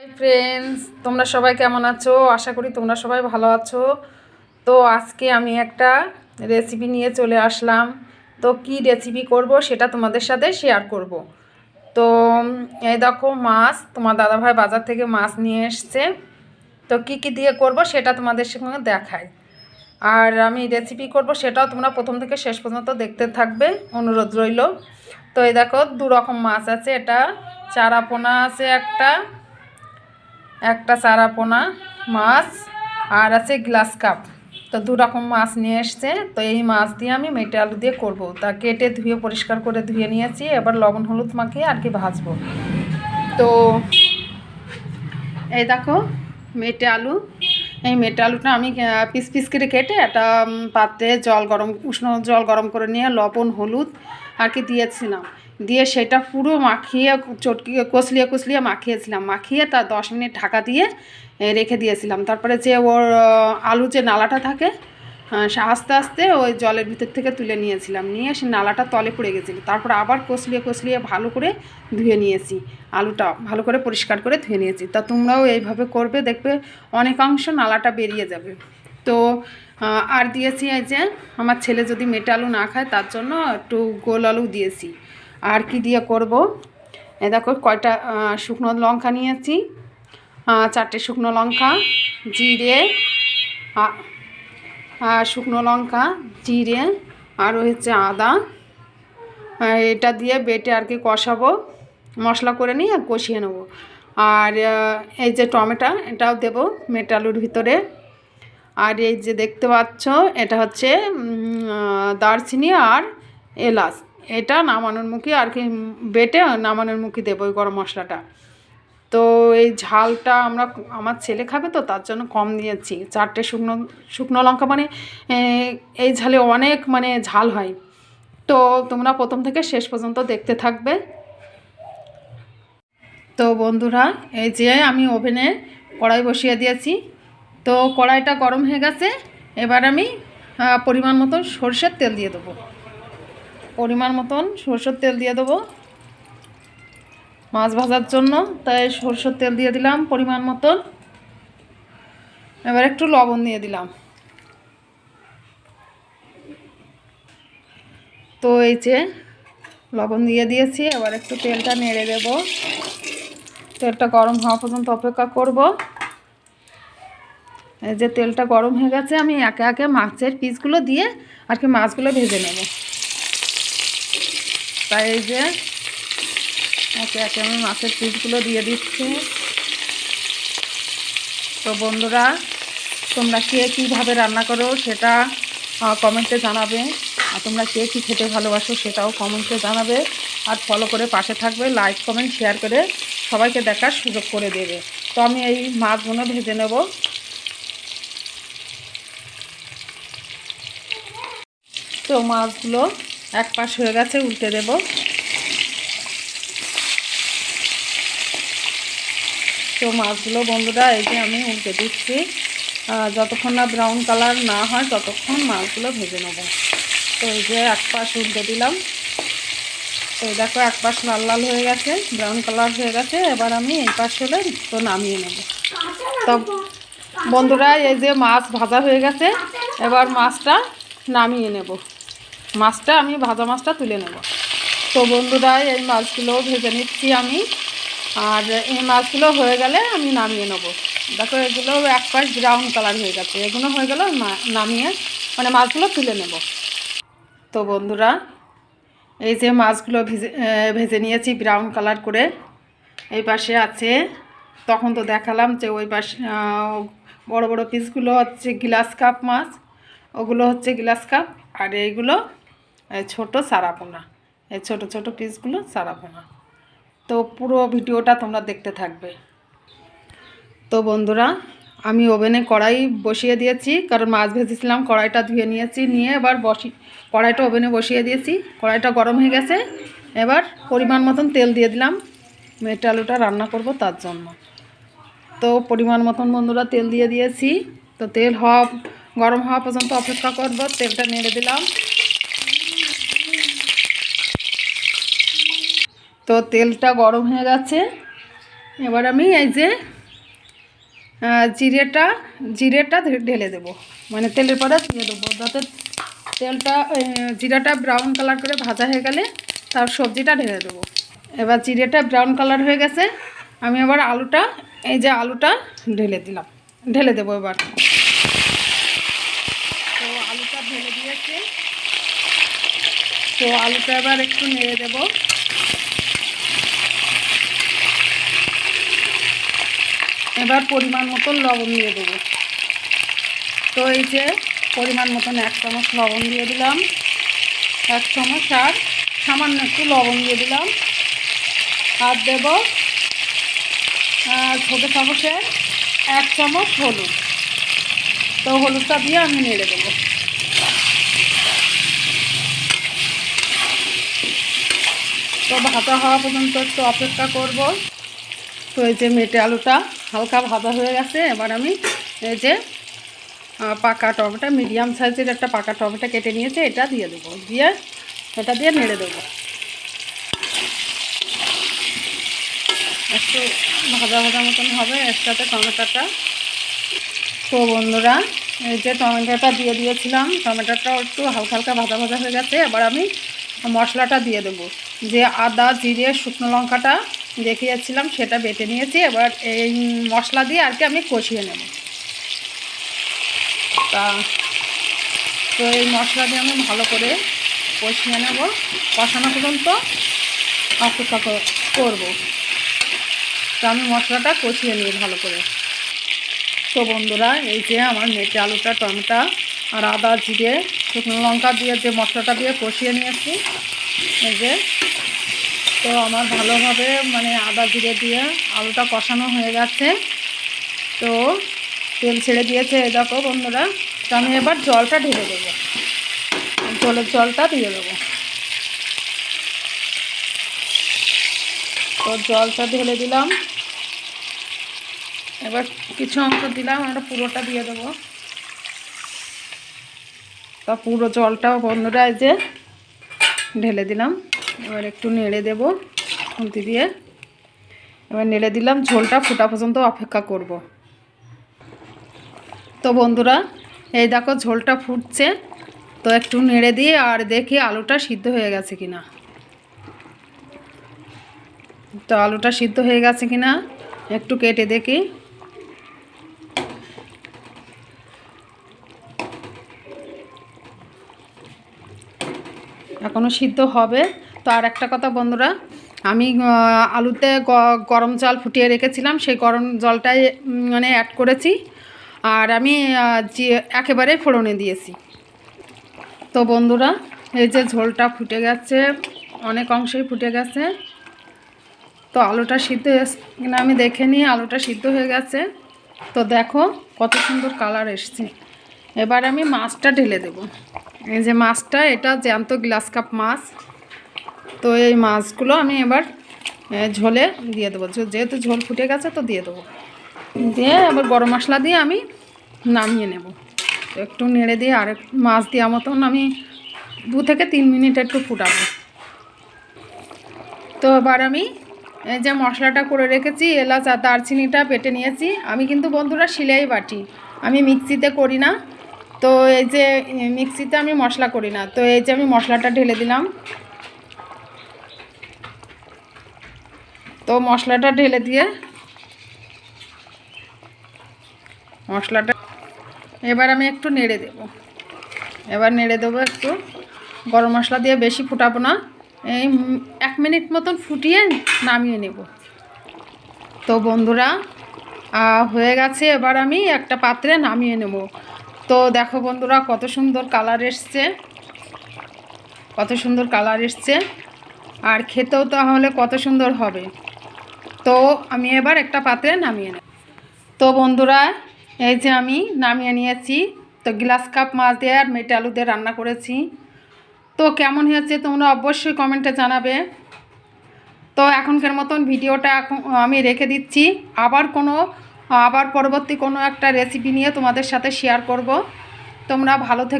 Hi friends তোমরা সবাই কেমন আছো? আশা করি তোমরা সবাই ভালো আছো। তো আজকে আমি একটা রেসিপি নিয়ে চলে আসলাম। তো কি রেসিপি করব সেটা তোমাদের সাথে শেয়ার করব। তো, এই দেখো মাছ, তোমার দাদাভাই বাজার থেকে মাছ নিয়ে এসছে। তো কি কি দিয়ে করব সেটা তোমাদের সঙ্গে দেখাই। আর আমি রেসিপি করব সেটাও তোমরা প্রথম থেকে শেষ পর্যন্ত দেখতে থাকবে। অনুরোধ রইল। তো এই দেখো দু রকম মাছ আছে এটা। চারাপোনা আছে একটা। একটা চারাপোনা, মাছ আর আছে গ্লাস কাপ। তো দু রকম মাছ নিয়ে এসছে। তো এই মাছ দিয়ে আমি মেটে আলু দিয়ে করব। তা কেটে ধুয়ে পরিষ্কার করে ধুয়ে নিয়েছি। এবার লবণ, হলুদ মাখিয়ে আর কি ভাজবো। তো এই দেখো, মেটে আলু। এই মেটে আলুটা আমি পিস পিস করে কেটে একটা পাত্রে জল গরম, উষ্ণ জল গরম করে নিয়ে লবণ, হলুদ আর কি দিয়েছিলাম। দিয়ে সেটা পুরো মাখিয়ে চটকিয়ে কষলিয়ে কষলিয়ে মাখিয়েছিলাম। মাখিয়ে তার দশ মিনিট ঢাকা দিয়ে রেখে দিয়েছিলাম। তারপরে যে ওর আলু যে নালাটা থাকে আস্তে আস্তে ওই জলের ভিতর থেকে তুলে নিয়েছিলাম। নিয়ে সে নালাটা তলে পড়ে গেছিল। তারপর আবার কষলিয়ে কষলিয়ে ভালো করে ধুয়ে নিয়েছি। আলুটা ভালো করে পরিষ্কার করে ধুয়ে নিয়েছি। তা তোমরাও এইভাবে করবে, দেখবে অনেকাংশ নালাটা বেরিয়ে যাবে। তো আর দিয়েছি এই যে, আমার ছেলে যদি মেটে আলু না খায়, তার জন্য একটু গোল আলু দিয়েছি। আর কি দিয়ে করব? এ দেখো কয়টা শুকনো লঙ্কা নিয়েছি। চারটে শুকনো লঙ্কা, জিরে শুকনো লঙ্কা, জিরে, আর হচ্ছে আদা। এটা দিয়ে বেটে আর কি কষাবো, মশলা করে নিয়ে কষিয়ে নেব। আর এই যে টমেটো, এটাও দেবো মেটালুর ভিতরে। আর এই যে দেখতে পাচ্ছ, এটা হচ্ছে দারচিনি আর এলাচ। এটা নামানোর মুখে আর কি বেটে নামানোর মুখে দেবো ওই গরম মশলাটা। তো এই ঝালটা আমরা আমার ছেলে খাবে তো, তার জন্য কম দিয়েছি চারটে শুকনো শুকনো লঙ্কা মানে এই ঝালে অনেক মানে ঝাল হয়। তো তোমরা প্রথম থেকে শেষ পর্যন্ত দেখতে থাকবে। তো বন্ধুরা, এই যে আমি ওভেনে কড়াই বসিয়ে দিয়েছি। তো কড়াইটা গরম হয়ে গেছে, এবার আমি পরিমাণ মতো সর্ষের তেল দিয়ে দেবো। পরিমাণ মতন সর্ষের তেল দিয়ে দেবো। মাছ ভাজার জন্য, তাই সরষের তেল দিয়ে দিলাম পরিমাণ মতন। এবার একটু লবণ দিয়ে দিলাম। তো এই যে লবণ দিয়ে দিয়েছি, এবার একটু তেলটা নেড়ে দেব। তেলটা গরম হওয়া পর্যন্ত অপেক্ষা করব। এই যে তেলটা গরম হয়ে গেছে, আমি একে একে মাছের পিসগুলো দিয়ে আর কি মাছগুলো ভেজে নেব। তাই এই যে, একে একে আমি মাছের পিসগুলো দিয়ে দিচ্ছি। তো বন্ধুরা, তোমরা কে কীভাবে রান্না করো সেটা কমেন্টে জানাবে। আর তোমরা কে কী খেতে ভালোবাসো সেটাও কমেন্টে জানাবে। আর ফলো করে পাশে থাকবে লাইক কমেন্ট শেয়ার করে সবাইকে দেখার সুযোগ করে দেবে। তো আমি এই মাছগুলো ভেজে নেব। তো মাছগুলো এক পাশ হয়ে গেছে, উল্টে দেবো। তো মাছগুলো বন্ধুরা, এই যে আমি উল্টে দিচ্ছি। যতক্ষণ না ব্রাউন কালার না হয়, ততক্ষণ মাছগুলো ভেজে নেব। তো এই যে এক পাশ উল্টে দিলাম। তো এই দেখো, এক পাশ লাল লাল হয়ে গেছে ব্রাউন কালার হয়ে গেছে। এবার আমি এই পাশ হলে তো নামিয়ে নেব। তো বন্ধুরা, এই যে মাছ ভাজা হয়ে গেছে, এবার মাছটা নামিয়ে নেব। মাছটা, আমি ভাজা মাছটা তুলে নেব। তো বন্ধুরা, এই মাছগুলো ভেজে নিচ্ছি আমি। আর এই মাছগুলো হয়ে গেলে আমি নামিয়ে নেব। দেখো, এগুলো এক পাশ ব্রাউন কালার হয়ে গেছে। এগুলো হয়ে গেলে নামিয়ে মানে মাছগুলো তুলে নেব। তো বন্ধুরা, এই যে মাছগুলো ভেজে ভেজে নিয়েছি ব্রাউন কালার করে, এই পাশে আছে। তখন তো দেখালাম যে ওই পাশে বড় বড় পিসগুলো হচ্ছে গ্লাস কাপ মাছ, ওগুলো হচ্ছে গ্লাস কাপ আর এইগুলো এই ছোটো সারাপোনা। এই ছোট ছোট পিসগুলো সারাপোনা। তো পুরো ভিডিওটা তোমরা দেখতে থাকবে। তো বন্ধুরা, আমি ওভেনে কড়াই বসিয়ে দিয়েছি, কারণ মাছ ভেজেছিলাম, কড়াইটা ধুয়ে নিয়েছি, নিয়ে এবার বসি, কড়াইটা ওভেনে বসিয়ে দিয়েছি, কড়াইটা গরম হয়ে গেছে, এবার পরিমাণ মতন তেল দিয়ে দিলাম। মেটে আলুটা রান্না করব তার জন্য। তো পরিমাণ মতন বন্ধুরা তেল দিয়ে দিয়েছি, তো তেল হওয়া, গরম হওয়া পর্যন্ত অপেক্ষা করব, তেলটা নেড়ে দিলাম। তো তেলটা গরম হয়ে গেছে। এবার আমি এই যে জিরেটা জিরেটা ঢেলে দেবো। মানে তেলের পরে দিয়ে দেবো, যাতে তেলটা জিরাটা ব্রাউন কালার করে ভাজা হয়ে গেলে তার সবজিটা ঢেলে দেবো। এবার জিরেটা ব্রাউন কালার হয়ে গেছে, আমি এবার আলুটা, এই যে আলুটা ঢেলে দিলাম। ঢেলে দেবো এবার। তো আলুটা ঢেলে দিয়েছে। তো আলুটা এবার একটু নেড়ে দেবো। এবার পরিমাণ মতন লবণ দিয়ে দেবো। তো এই যে পরিমাণ মতন এক চামচ লবণ দিয়ে দিলাম। এক চামচ আর সামান্য একটু লবণ দিয়ে দিলাম। আর দেব ছোটো চামচের এক চামচ হলুদ। তো হলুদটা দিয়ে আমি নেড়ে দেবো। তো ভাজা হওয়া পর্যন্ত একটু অপেক্ষা করব। তো এই যে মেটে আলুটা হালকা ভাজা হয়ে গেছে, এবার আমি এই যে পাকা টমেটো মিডিয়াম সাইজের একটা পাকা টমেটো কেটে নিয়েছে, এটা দিয়ে দেবো। দিয়ে এটা দিয়ে নেড়ে দেবো। একটু ভাজা ভাজা মতন হবে, এর সাথে টমেটোটা। তো বন্ধুরা, এই যে টমেটোটা দিয়ে দিয়েছিলাম, টমেটোটাও একটু হালকা হালকা ভাজা ভাজা হয়ে গেছে, এবার আমি মশলাটা দিয়ে দেবো। যে আদা, জিরে, শুকনো লঙ্কাটা দেখিয়েছিলাম সেটা বেটে নিয়েছি। এবার এই মশলা দিয়ে আর কি আমি কষিয়ে নেব। তা, তো এই মশলা দিয়ে আমি ভালো করে কষিয়ে নেব। কষানো পর্যন্ত অপেক্ষা কর- করব। তো আমি মশলাটা কষিয়ে নিই ভালো করে। তো বন্ধুরা, এই যে আমার মেটে আলুটা, টমেটো আর আদা, জিরে, শুকনো লঙ্কা দিয়ে যে মশলাটা দিয়ে কষিয়ে নিয়েছি, এই যে তো আমার ভালোভাবে মানে আদা জিরে দিয়ে আলুটা কষানো হয়ে গেছে। তো তেল ছেড়ে দিয়েছে, এই দেখো বন্ধুরা, তো আমি এবার জলটা ঢেলে দেবো। জলের জলটা দিয়ে দেবো। তো জলটা ঢেলে দিলাম। এবার কিছু অংশ দিলাম, আমরা পুরোটা দিয়ে দেবো। তা পুরো জলটাও বন্ধুরা এই যে ঢেলে দিলাম। এবার একটু নেড়ে দেবো খুন্তি দিয়ে। এবার নেড়ে দিলাম, ঝোলটা ফোটা পর্যন্ত অপেক্ষা করব। তো বন্ধুরা, এই দেখো ঝোলটা ফুটছে, তো একটু নেড়ে দিয়ে আর দেখি আলুটা সিদ্ধ হয়ে গেছে কিনা। তো আলুটা সিদ্ধ হয়ে গেছে কিনা, একটু কেটে দেখি। এখনও সিদ্ধ হবে তো আর একটা কথা বন্ধুরা, আমি আলুতে গরম জল ফুটিয়ে রেখেছিলাম, সেই গরম জলটাই মানে অ্যাড করেছি। আর আমি যে একেবারে ফোড়নে দিয়েছি। তো বন্ধুরা, এই যে ঝোলটা ফুটে গেছে, অনেক অংশেই ফুটে গেছে। তো আলুটা সিদ্ধ কিনা আমি দেখে নিই, আলুটা সিদ্ধ হয়ে গেছে। তো দেখো, কত সুন্দর কালার এসছে। এবার আমি মাছটা ঢেলে দেব। এই যে মাছটা, এটা জ্যান্ত গ্লাস কাপ মাছ। তো এই মাছগুলো আমি এবার ঝোলে দিয়ে দেবো। যেহেতু ঝোল ফুটে গেছে তো দিয়ে দেবো। দিয়ে এবার গরম মশলা দিয়ে আমি নামিয়ে নেব। একটু নেড়ে দিয়ে আর মাছ দেওয়া মতন আমি দু থেকে তিন মিনিট একটু ফুটাবো। তো এবার আমি এই যে মশলাটা করে রেখেছি, এলাচ আর দারচিনিটা পেটে নিয়েছি। আমি কিন্তু বন্ধুরা শিলাই বাটি, আমি মিক্সিতে করি না। তো এই যে মিক্সিতে আমি মশলা করি না। তো এই যে আমি মশলাটা ঢেলে দিলাম। তো মশলাটা ঢেলে দিয়ে মশলাটা এবার আমি একটু নেড়ে দেব। এবার নেড়ে দেবো একটু। গরম মশলা দিয়ে বেশি ফুটাবো না। এই এক মিনিট মতন ফুটিয়ে নামিয়ে নেব। তো বন্ধুরা হয়ে গেছে। এবার আমি একটা পাত্রে নামিয়ে নেব। তো দেখো বন্ধুরা, কত সুন্দর কালার এসছে। কত সুন্দর কালার এসছে। আর খেতেও তাহলে কত সুন্দর হবে। তো আমি এবার একটা পাত্রে নামিয়ে নেব। তো বন্ধুরা, এই যে আমি নামিয়ে নিয়েছি, তো গ্লাস কাপ মাছ দিয়ে আর মেটে আলু দিয়ে রান্না করেছি। তো কেমন হয়েছে তোমরা অবশ্যই কমেন্টে জানাবে। তো এখনকার মতন ভিডিওটা আমি রেখে দিচ্ছি। আবার কোনো, আবার পরবর্তী কোনো একটা রেসিপি নিয়ে তোমাদের সাথে শেয়ার করব। তোমরা ভালো থেকে